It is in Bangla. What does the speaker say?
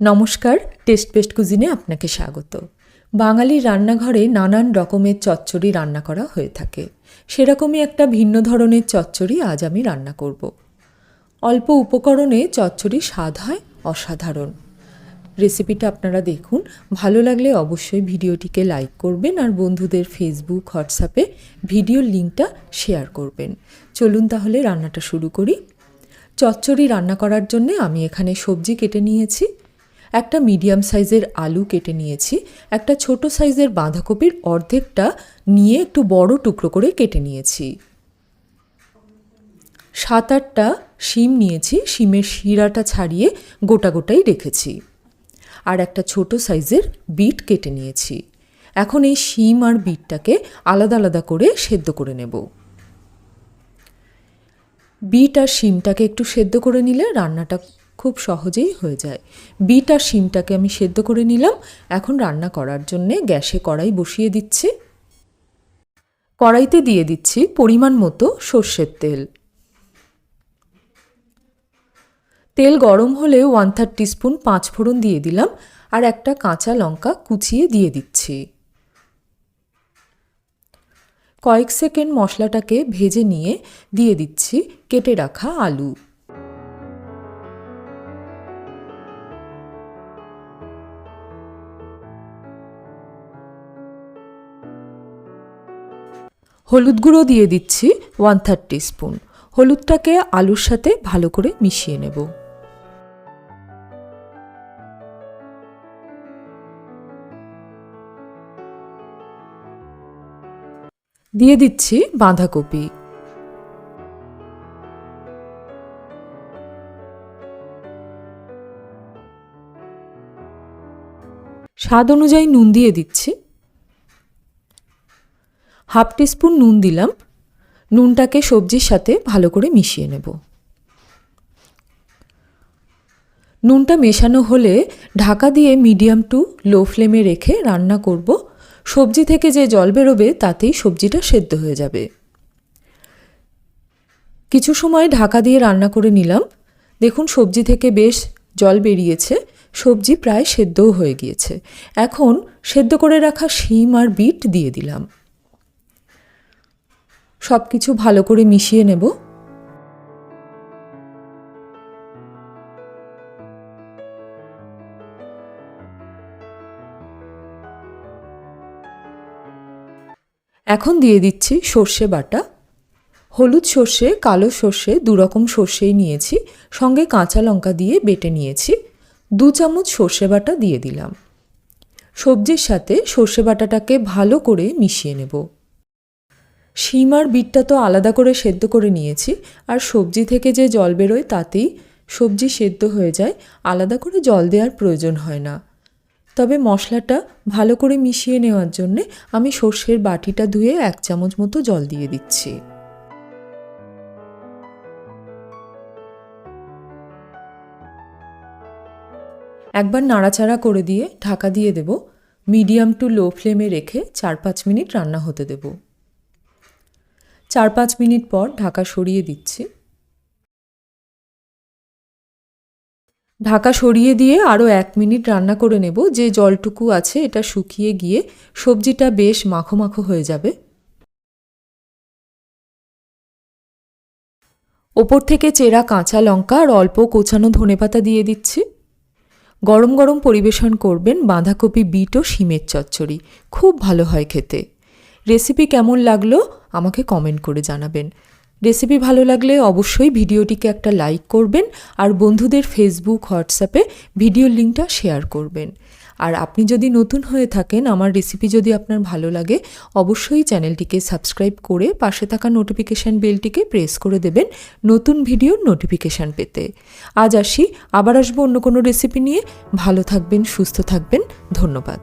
নমস্কার, টেস্ট পেস্ট কুজিনে আপনাকে স্বাগত। বাঙালির রান্নাঘরে নানান রকমের চচ্চড়ি রান্না করা হয়ে থাকে। সেরকমই একটা ভিন্ন ধরনের চচ্চড়ি আজ আমি রান্না করব। অল্প উপকরণে চচ্চড়ি স্বাদ হয় অসাধারণ। রেসিপিটা আপনারা দেখুন। ভালো লাগলে অবশ্যই ভিডিওটিকে লাইক করবেন আর বন্ধুদের ফেসবুক হোয়াটসঅ্যাপে ভিডিওর লিঙ্কটা শেয়ার করবেন। চলুন তাহলে রান্নাটা শুরু করি। চচ্চড়ি রান্না করার জন্য আমি এখানে সবজি কেটে নিয়েছি। একটা মিডিয়াম সাইজের আলু কেটে নিয়েছি, একটা ছোট সাইজের বাঁধাকপির অর্ধেকটা নিয়ে একটু বড় টুকরো করে কেটে নিয়েছি। সাত আটটা শিম নিয়েছি, শিমের শিরাটা ছাড়িয়ে গোটা গোটাই রেখেছি। আর একটা ছোট সাইজের বিট কেটে নিয়েছি। এখন এই শিম আর বিটটাকে আলাদা আলাদা করে সেদ্ধ করে নেব। বিট আর শিমটাকে একটু সেদ্ধ করে নিলে রান্নাটা খুব সহজেই হয়ে যায়। বিট আর শিমটাকে আমি সেদ্ধ করে নিলাম। এখন রান্না করার জন্যে গ্যাসে কড়াই বসিয়ে দিচ্ছি। কড়াইতে দিয়ে দিচ্ছি পরিমাণ মতো সর্ষের তেল। তেল গরম হলে ওয়ান থার্ড টিস্পুন পাঁচ ফোড়ন দিয়ে দিলাম আর একটা কাঁচা লঙ্কা কুচিয়ে দিয়ে দিচ্ছি। কয়েক সেকেন্ড মশলাটাকে ভেজে নিয়ে দিয়ে দিচ্ছি কেটে রাখা আলু। হলুদ গুঁড়ো দিয়ে দিচ্ছি ওয়ান থার্ড স্পুন হলুদটাকে আলুর সাথে ভালো করে মিশিয়ে নেব। দিয়ে দিচ্ছি বাঁধাকপি। স্বাদ অনুযায়ী নুন দিয়ে দিচ্ছি। হাফ টিস্পুন নুন দিলাম। নুনটাকে সবজির সাথে ভালো করে মিশিয়ে নেব। নুনটা মেশানো হলে ঢাকা দিয়ে মিডিয়াম টু লো ফ্লেমে রেখে রান্না করব। সবজি থেকে যে জল বেরোবে, তাতেই সবজিটা সেদ্ধ হয়ে যাবে। কিছু সময় ঢাকা দিয়ে রান্না করে নিলাম। দেখুন, সবজি থেকে বেশ জল বেরিয়েছে। সবজি প্রায় সেদ্ধও হয়ে গিয়েছে। এখন সেদ্ধ করে রাখা শিম আর বিট দিয়ে দিলাম। সব কিছু ভালো করে মিশিয়ে নেব। এখন দিয়ে দিচ্ছি সর্ষে বাটা। হলুদ সর্ষে, কালো সর্ষে দুরকম সর্ষেই নিয়েছি। সঙ্গে কাঁচা লঙ্কা দিয়ে বেটে নিয়েছি। দু চামচ সর্ষে বাটা দিয়ে দিলাম। সবজির সাথে সর্ষে বাটাটাকে ভালো করে মিশিয়ে নেব। শিম আর বিটটা তো আলাদা করে সেদ্ধ করে নিয়েছি, আর সবজি থেকে যে জল বেরোয় তাতেই সবজি সেদ্ধ হয়ে যায়, আলাদা করে জল দেওয়ার প্রয়োজন হয় না। তবে মশলাটা ভালো করে মিশিয়ে নেওয়ার জন্যে আমি সর্ষের বাটিটা ধুয়ে এক চামচ মতো জল দিয়ে দিচ্ছি। একবার নাড়াচাড়া করে দিয়ে ঢাকা দিয়ে দেব, মিডিয়াম টু লো ফ্লেমে রেখে চার পাঁচ মিনিট রান্না হতে দেব। চার পাঁচ মিনিট পর ঢাকা সরিয়ে দিচ্ছি। ঢাকা সরিয়ে দিয়ে আরও এক মিনিট রান্না করে নেব। যে জলটুকু আছে এটা শুকিয়ে গিয়ে সবজিটা বেশ মাখো মাখো হয়ে যাবে। ওপর থেকে চেরা কাঁচা লঙ্কা আর অল্প কোচানো ধনেপাতা দিয়ে দিচ্ছি। গরম গরম পরিবেশন করবেন বাঁধাকপি, বিট ও শিমের চচ্চড়ি। খুব ভালো হয় খেতে। রেসিপি কেমন লাগল আমাকে কমেন্ট করে জানাবেন। রেসিপি ভালো লাগলে অবশ্যই ভিডিওটিকে একটা লাইক করবেন আর বন্ধুদের ফেসবুক হোয়াটসঅ্যাপে ভিডিও লিঙ্কটা শেয়ার করবেন। আর আপনি যদি নতুন হয়ে থাকেন, আমার রেসিপি যদি আপনার ভালো লাগে, অবশ্যই চ্যানেলটিকে সাবস্ক্রাইব করে পাশে থাকা নোটিফিকেশান বেলটিকে প্রেস করে দেবেন নতুন ভিডিওর নোটিফিকেশান পেতে। আজ আসি, আবার আসব অন্য কোনো রেসিপি নিয়ে। ভালো থাকবেন, সুস্থ থাকবেন। ধন্যবাদ।